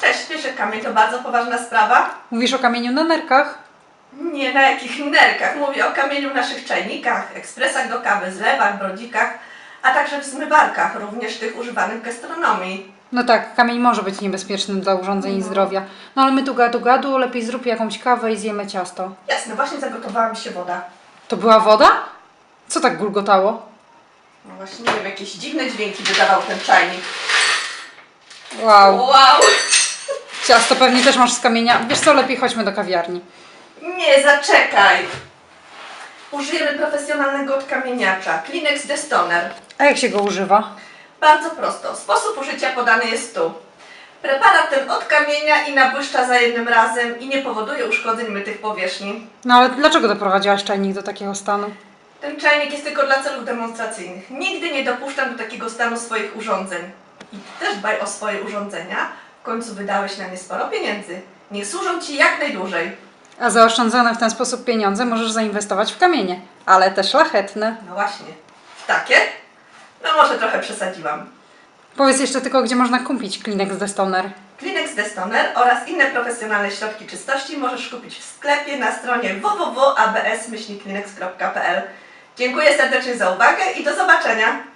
Cześć, wiesz, że kamień to bardzo poważna sprawa? Mówisz o kamieniu na nerkach? Nie na jakich nerkach. Mówię o kamieniu w naszych czajnikach, ekspresach do kawy, zlewach, brodzikach, a także w zmywarkach, również tych używanych w gastronomii. No tak, kamień może być niebezpieczny dla urządzeń i zdrowia. No ale my tu gadu gadu, lepiej zrób jakąś kawę i zjemy ciasto. Jasne, właśnie zagotowała mi się woda. To była woda? Co tak gulgotało? No właśnie, nie wiem, jakieś dziwne dźwięki wydawał ten czajnik. Wow, Wow! Ciasto pewnie też masz z kamienia. Wiesz co, lepiej chodźmy do kawiarni. Nie, zaczekaj! Użyjemy profesjonalnego odkamieniacza, Kleenex Destoner. A jak się go używa? Bardzo prosto. Sposób użycia podany jest tu. Preparat ten odkamienia i nabłyszcza za jednym razem i nie powoduje uszkodzeń mytych powierzchni. No ale dlaczego doprowadziłaś czajnik do takiego stanu? Ten czajnik jest tylko dla celów demonstracyjnych. Nigdy nie dopuszczam do takiego stanu swoich urządzeń. I ty też dbaj o swoje urządzenia. W końcu wydałeś na nie sporo pieniędzy. Niech służą Ci jak najdłużej. A zaoszczędzone w ten sposób pieniądze możesz zainwestować w kamienie, ale te szlachetne. No właśnie. W takie? No może trochę przesadziłam. Powiedz jeszcze tylko, gdzie można kupić Kleenex Destoner. Kleenex Destoner oraz inne profesjonalne środki czystości możesz kupić w sklepie na stronie www.abs-kleenex.pl. Dziękuję serdecznie za uwagę i do zobaczenia!